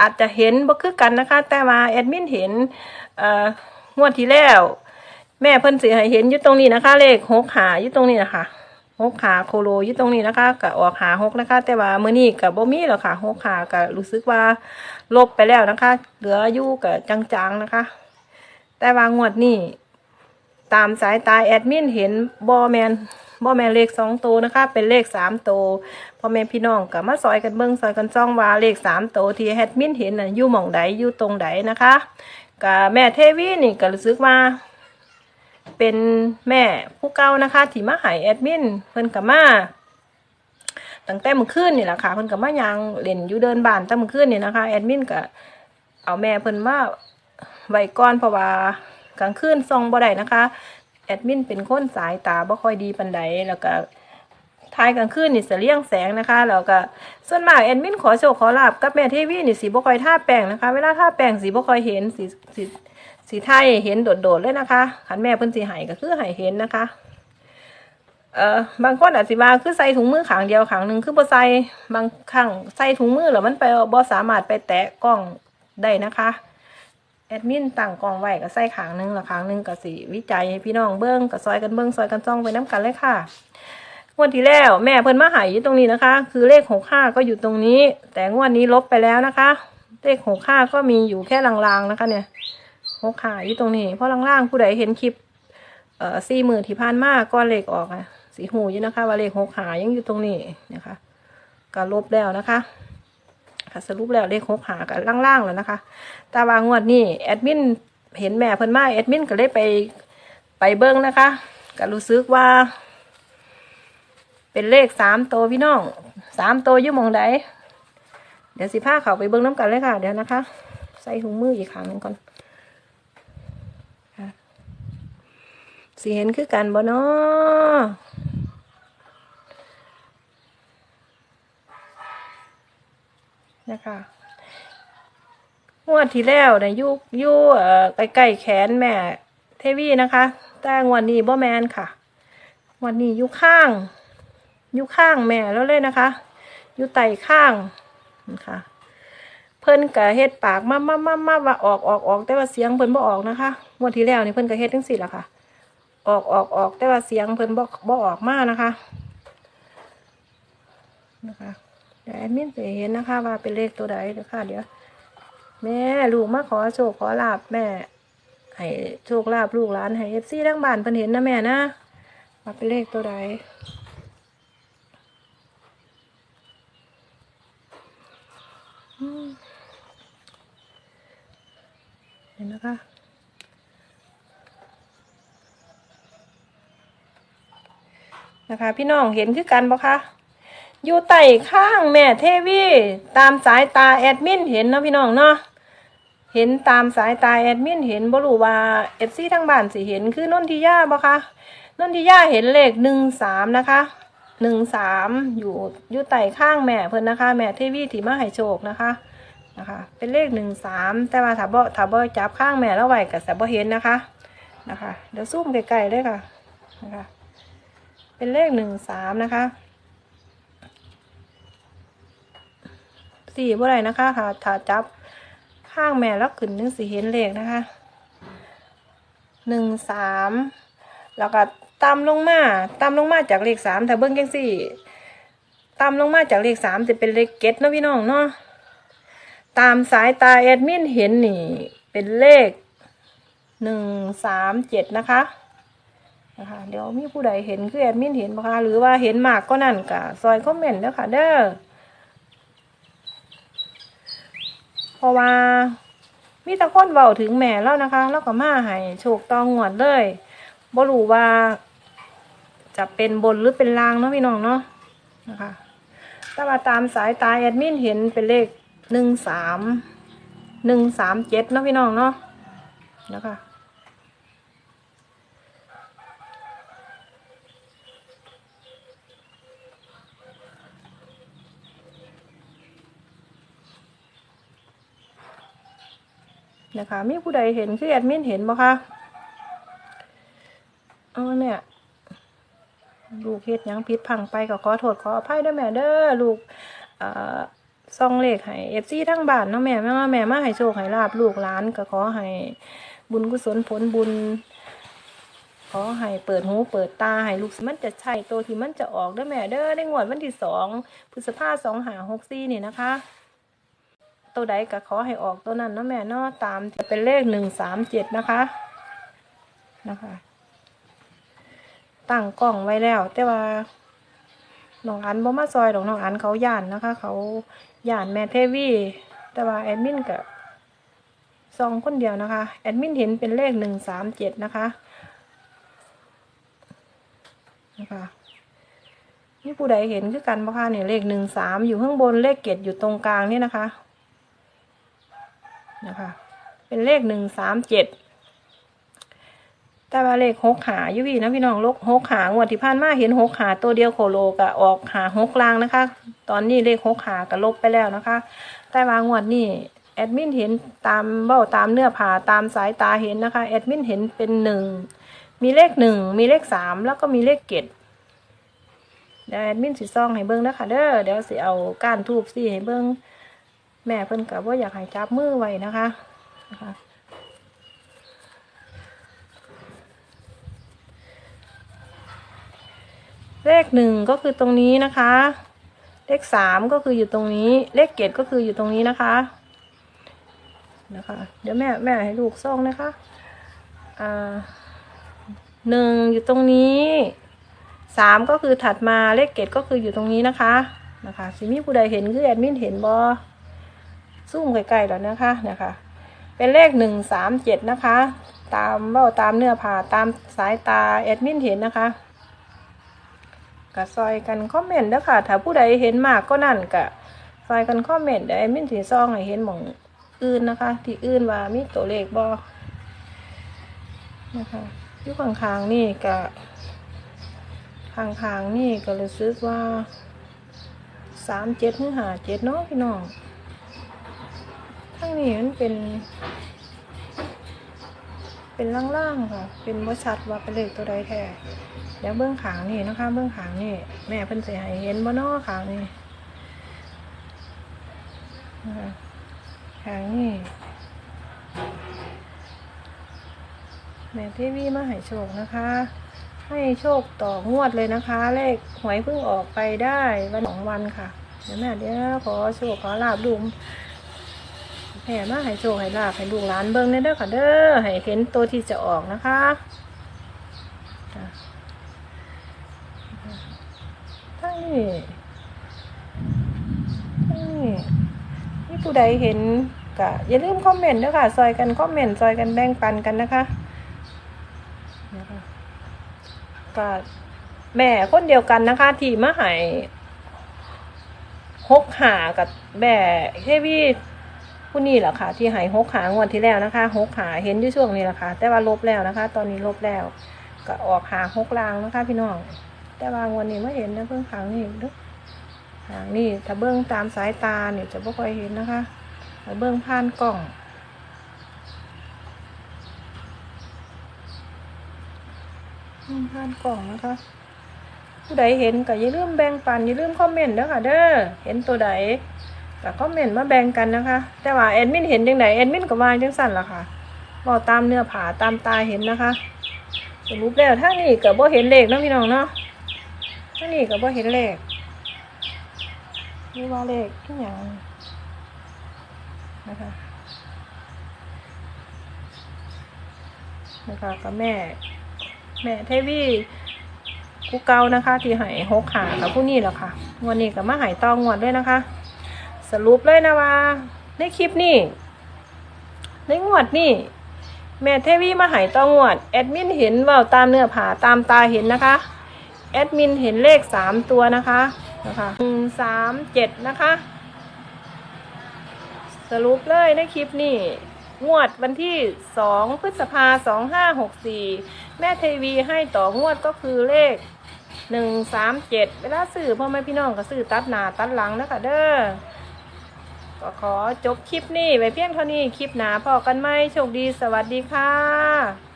อาจจะเห็นบ่คือกันนะคะ แต่ว่าแอดมินเห็นงวดที่แล้ว แม่เพิ่นสิให้เห็นอยู่ตรงนี้นะคะ เลขหกหาอยู่ตรงนี้นะคะหกหาโคโลอยู่ตรงนี้นะคะก็ออกหาหกนะคะ แต่ว่ามื้อนี้ก็บ่มีแล้วค่ะหกหาก็รู้สึกว่าลบไปแล้วนะคะ เหลืออยู่ก็จางๆนะคะ แต่ว่างวดนี้ตามสายตาแอดมินเห็นบอแมน บอแมนเลขสองตัวนะคะ เป็นเลขสามตัวพ่อแม่พี่น้องกับมาซอยกันเบิ้งซอยกันจ้องว่าเลขสามตัวที่แอดมินเห็นน่ะอยู่หม่องใดอยู่ตรงใดนะคะกับแม่เทวีนี่ก็รู้สึกว่าเป็นแม่ผู้เก่านะคะที่มาหายแอดมินเพิ่นกับมาตั้งแต่เมื่อคืนนี่แหละค่ะเพิ่นกับมายังเล่นอยู่เดินบ้านตั้งเมื่อคืนนี่นะคะแอดมินก็เอาแม่เพิ่นมาไว้ก่อนเพราะว่ากลางคืนส่องบ่ได้นะคะ ดมินเป็นคนสายตาบ่ค่อยดีปานใดแล้วก็ท้ายกลางคืนนี่จะเลี่ยงแสงนะคะแล้วก็ส่วนมากแอดมินขอโชคขอลาบกับแม่เทวีนี่สิบ่ค่อยท่าแป้งนะคะ เวลาท่าแป้งสิบ่ค่อยเห็นสิสิสิไทยเห็นโดดๆเลยนะคะคันแม่เพิ่นสิให้ก็คือให้เห็นนะคะเอ่อบางคนอาจสิว่าคือใส่ถุงมือขางเดียวขางหนึ่งคือบ่ใส่บางครั้งใส่ถุงมือแล้วมันไปบ่สามารถไปแตะกล้องได้นะคะ แอดมินตั้งกองไว้ก็ใส่ขางหนึงละขางหนึงก็สิวิจัยให้พี่น้องเบิ้งก็ซอยกันเบิ้งซอยกันจ้องไปน้กันเลยค่ะงวดที่แล้วแม่เพิ่นมาหายอยู่ตรงนี้นะคะ คือเลขหกห้าก็อยู่ตรงนี้ แต่งวดนี้ลบไปแล้วนะคะ เลขหกห้าก็มีอยู่แค่ลางๆนะคะ เนี่ยหกห้าอยู่ตรงนี้ เพราะล่างๆผู้ใดเห็นคลิปเอ่อสี่หมื่นที่ผ่านมาก็เลขออกอะสีหูอยู่นะคะ ว่าเลขหกห้ายังอยู่ตรงนี้นะคะก็ลบแล้วนะคะ ค่ะสรุปแล้วเลขหกหากับล่างๆแล้วนะคะ แต่ว่างวดนี้แอดมินเห็นแม่เพิ่นมาแอดมินก็เลยไปไปเบิ้งนะคะก็รู้สึกว่า เป็นเลขสามตัวพี่น้องสามตัวยู่มองใดเดี๋ยวสิพาเขาไปเบิ้งน้ำกันเลยค่ะ เดี๋ยวนะคะ ใส่ถุงมืออีกครั้งหนึ่งก่อนสีเห็นคือกันบ่เนาะ นะคะงวดที่แล้วเนี่ยยุยุเอ่อใกล้ๆแขนแม่ เทวีนะคะ แต่งวดนี้บ่แมนค่ะ วันนี้อยู่ข้างอยู่ข้างแม่แล้วเลยนะคะอยู่ไต่ข้างนะคะเพิ่นกะเฮ็ดปากมามามามาว่าออกออกออกแต่ว่าเสียงเพิ่นบ่ออกนะคะงวดที่แล้วนี่เพิ่นก็เฮ็ดจังซี่ล่ะค่ะ ออกออกออกแต่ว่าเสียงเพิ่นบ่บ่ออกมานะคะนะคะ เดี๋ยวแอดมินจะเห็นนะคะว่าเป็นเลขตัวใดเดี๋ยวค่ะเดี๋ยวแม่ลูกมาขอโชคขอลาบแม่ให้โชคลาบลูกหลานให้เอฟซีทั้งบ้านเพิ่นเห็นนะแม่นะว่าเป็นเลขตัวใดเห็นนะคะนะคะ พี่น้องเห็นคือกันบ่คะ อยู่ใต้ข้างแม่เทวีตามสายตาแอดมินเห็นเนาะพี่น้องเนาะเห็นตามสายตาแอดมินเห็นบ่รู้ว่าเอฟซีทั้งบ้านสิเห็นคือนนทิยาบ่คะนนทิยาเห็นเลขหนึ่งสามนะคะหนึ่งสามอยู่อยู่ใต้ข้างแม่เพิ่นนะคะ แม่เทวีที่มาให้โชคนะคะนะคะ เป็นเลขหนึ่งสามแต่ว่าถ้าบ่ถ้าบ่จับข้างแม่แล้วไหว้ก็จะบ่เห็นนะคะนะคะ เดี๋ยวซูมไกลๆเลยค่ะนะคะ เป็นเลขหนึ่งสามนะคะ สี่บ่ได้นะคะถ้าถ้าจับข้างแม่แล้วขึ้นนึงสีเห็นเลขนะคะหนึ่งสามแล้วก็ตามลงมาตามลงมาจากเลขสามถ้าเบิ้งจังสี่ตามลงมาจากเลขสามจะเป็นเลขเก็ดเนาะพี่น้องเนาะตามสายตาแอดมินเห็นนี่ เป็นเลขหนึ่งสามเจ็ดนะคะนะคะเดี๋ยวมีผู้ใดเห็นคือแอดมินเห็นปะคะหรือว่าเห็นมากก็นั่นกะซอยคอมเมนต์เด้อค่ะเด้อ เพ ราะว่า มีแต่คนเบาถึงแม่แล้วนะคะ แล้วก็มาให้โชคตองงวดเลยบ่รู้ว่า จะเป็นบนหรือเป็นล่างเนาะพี่น้องเนาะนะคะแต่ว่าตามสายตาแอดมินเห็นเป็นเลขหนึ่งสามหนึ่งสามเจ็ดเนาะพี่น้องเนาะนะคะ นะคะมีผู้ใดเห็นคือแอดมินเห็นบ่คะเออเนี่ยลูกเฮ็ดยังผิดพังไปก็ขอโทษขออภัยด้วยแม่เด้อลูกเอ่อซองเลขให้เอฟซีทั้งบ้านเนาะแม่แม่ว่าแม่มาให้โชคให้ลาบลูกหลานก็ขอให้บุญกุศลผลบุญ ขอให้เปิดหูเปิดตาให้ลูกมันจะใช่ตัวที่มันจะออกเด้อแม่เด้อในงวดวันที่สองพฤษภาสองหาหกสี่นี่นะคะ ตัวใดก็ขอให้ออกตัวนั้นเนาะแม่เนาะตามจะเป็นเลขหนึ่งสามเจ็ดนะคะนะคะ ตั้งกล้องไว้แล้ว แต่ว่าน้องอันบ่มาซอยดอกน้องอันเขาย่านนะคะ เขาย่านแม่เทวีแต่ว่าแอดมินกับซองคนเดียวนะคะแอดมินเห็นเป็นเลขหนึ่งสามเจ็ดนะคะนะคะนี่ผู้ใดเห็นคือกันบ่คะเนี่ยเลขหนึ่งสามอยู่ข้างบนเลขเกตอยู่ตรงกลางนี่นะคะ นะคะ เป็นเลขหนึ่งสามเจ็ดแต่ว่าเลขหกหาอยู่พี่นะพี่น้องลกหกหางวดที่ผ่านมาเห็นหกหาตัวเดียวโคโลกะออกหาหกลางนะคะ ตอนนี้เลขหกหากะลบไปแล้วนะคะ แต่ว่างวดนี้แอดมินเห็นตามเบ้าตามเนื้อผ่าตามสายตาเห็นนะคะแอดมินเห็นเป็นหนึ่งมีเลขหนึ่งมีเลขสามแล้วก็มีเลขเกตเดี๋ยวแอดมินสิซองให้เบิ้งนะคะเด้อเดี๋ยวสิเอาก้านทูบสิให้เบิ้ง แม่เพิ่นกับว่าอยากให้จับมือไว้นะคะนะคะ เลขหนึ่งก็คือตรงนี้นะคะ เลขสามก็คืออยู่ตรงนี้ เลขเกตก็คืออยู่ตรงนี้นะคะ นะคะ เดี๋ยวแม่แม่ให้ลูกซ่องนะคะ อ่าหนึ่งอยู่ตรงนี้สามก็คือถัดมาเลขเกตก็คืออยู่ตรงนี้นะคะนะคะสิมีผู้ใดเห็นคือแอดมินเห็นบอ ซูมใกล้ๆแล้วนะคะนะคะ เป็นเลขหนึ่งสามเจ็ดนะคะ ตามเบ้าตามเนื้อผ่าตามสายตาแอดมินเห็นนะคะก็ซอยกันคอมเมนต์เด้อค่ะถ้าผู้ใดเห็นมากก็นั่นก็ซอยกันคอมเมนต์เดี๋ยวแอดมินสีซองให้เห็นหมองอื่นนะคะ ที่อื่นว่ามีตัวเลขบ่นะคะอยู่ข้างๆนี่ก็ข้างๆนี่ก็รู้สึกว่าสามเจ็ดหรือหาเจ็ดเนาะพี่น้อง นี้มันเป็น เป็นล่างๆค่ะ เป็นว่าชัดว่าเป็นเลขตัวใดแท้เดี๋ยวเบื้องขางนี่นะคะ เบื้องขางนี่แม่เพิ่นสิให้เห็นบ่นอขางนี่นะคะขางนี่แม่เทวีมาให้โชคนะคะ ให้โชคต่องวดเลยนะคะ เลขหวยเพิ่งออกไปได้วันสองวันค่ะเดี๋ยวแม่เดี๋ยวขอโชคขอลาบดู แม่มาให้โชคให้ลาบให้ลูกหลานเบิ่งเด้อค่ะเด้อให้เห็นตัวที่จะออกนะคะทั้งนี้ทั้งนี้นี่ผู้ใดเห็นก็อย่าลืมคอมเมนต์ด้วยค่ะ ซอยกันคอมเมนต์ซอยกันแบ่งปันกันนะคะก็แม่คนเดียวกันนะคะ ที่มาใหายหกหากับแม่เฮวี่ ผู้นี้แหละค่ะ ที่หายหกหางวดที่แล้วนะคะหกหาเห็นอยู่ช่วงนี้แหละค่ะ แต่ว่าลบแล้วนะคะ ตอนนี้ลบแล้ว ก็ออกหาหกลางนะคะ พี่น้องแต่บางวันนี้ไม่เห็นนะเบื้องขางนี่เด้อขางนี่ถ้าเบื้องตามสายตาเนี่ยจะไม่ค่อยเห็นนะคะถ้าเบื้องผ่านกล้องเบื้องผ่านกล่องนะคะ ผู้ใดเห็นก็อย่าลืมแบ่งปันอย่าลืมคอมเมนต์เด้อค่ะ เด้อเห็นตัวใด ก็คอมเมนต์มาแบ่งกันนะคะ แต่ว่าแอดมินเห็นจังไดแอดมินก็ว่าจังสั่นล่ะค่ะบอกตามเนื้อผาตามตาเห็นนะคะสรุปแล้วถ้านี่ก็บ่เห็นเลขนะพี่น้องเนาะอันนี้ก็บ่เห็นเลขนี่ว่าเลขที่อย่างนะคะนะคะกับแม่ แม่เทวีกูเกานะคะ ที่หายหกขากับผู้นี้แหละค่ะงวันนี้กับมาหายตองงวดด้วยนะคะ สรุปเลยนะว่า ในคลิปนี้ ในงวดนี้แม่เทวีมาใหายตองงวด แอดมินเห็นว่าตามเนื้อผาตามตาเห็นนะคะ แอดมินเห็นเลขสามตัวนะคะนะคะหนึ่งสามเจ็ดนะคะ สรุปเลยในคลิปนี้งวดวันที่สองพฤษภาสองห้าหกสี่แม่เทวีให้ต่องวดก็คือเลขหนึ่งสามเจ็ดเวลาซื้อพ่อแม่พี่น้องก็ซื้อตัดหนาตัดหลังนะคะเด้อ ก็ขอจบคลิปนี้ไว้เพียงเท่านี้คลิปหนาพอกันไหมโชคดีสวัสดีค่ะ